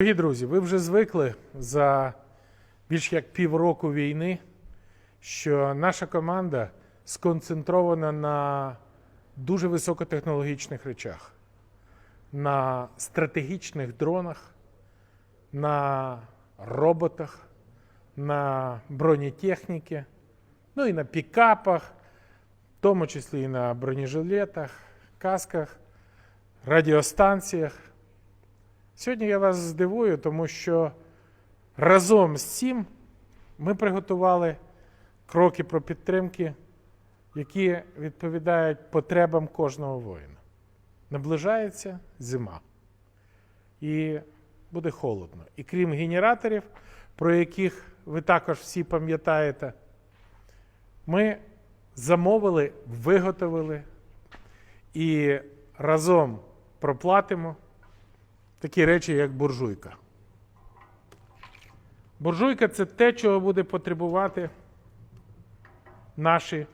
Дорогі друзі, ви вже звикли за більш як півроку війни, що наша команда сконцентрована на дуже високотехнологічних речах, на стратегічних дронах, на роботах, на бронетехніці, ну і на пікапах, в тому числі і на бронежилетах, касках, радіостанціях. Сьогодні я вас здивую, тому що разом з цим ми приготували кроки про підтримки, які відповідають потребам кожного воїна. Наближається зима. І буде холодно. І крім генераторів, про яких ви також всі пам'ятаєте, ми замовили, виготовили і разом проплатимо такі речі, як буржуйка. Буржуйка це те, чого буде потребувати наші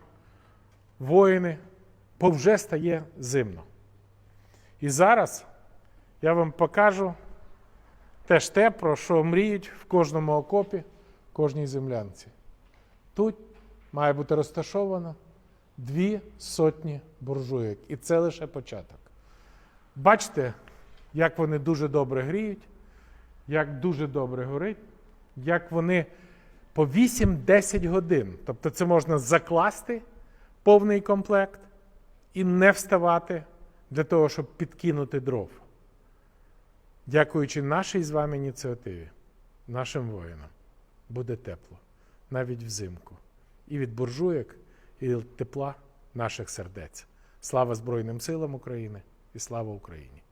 воїни, бо вже стає зимно. І зараз я вам покажу теж те, про що мріють в кожному окопі, в кожній землянці. Тут має бути розташовано дві сотні буржуйок. І це лише початок. Бачите, як вони дуже добре гріють, як дуже добре горить, як вони по 8-10 годин. Тобто це можна закласти повний комплект і не вставати для того, щоб підкинути дров. Дякуючи нашій з вами ініціативі, нашим воїнам, буде тепло навіть взимку. І від буржуєк, і від тепла наших сердець. Слава Збройним силам України і слава Україні!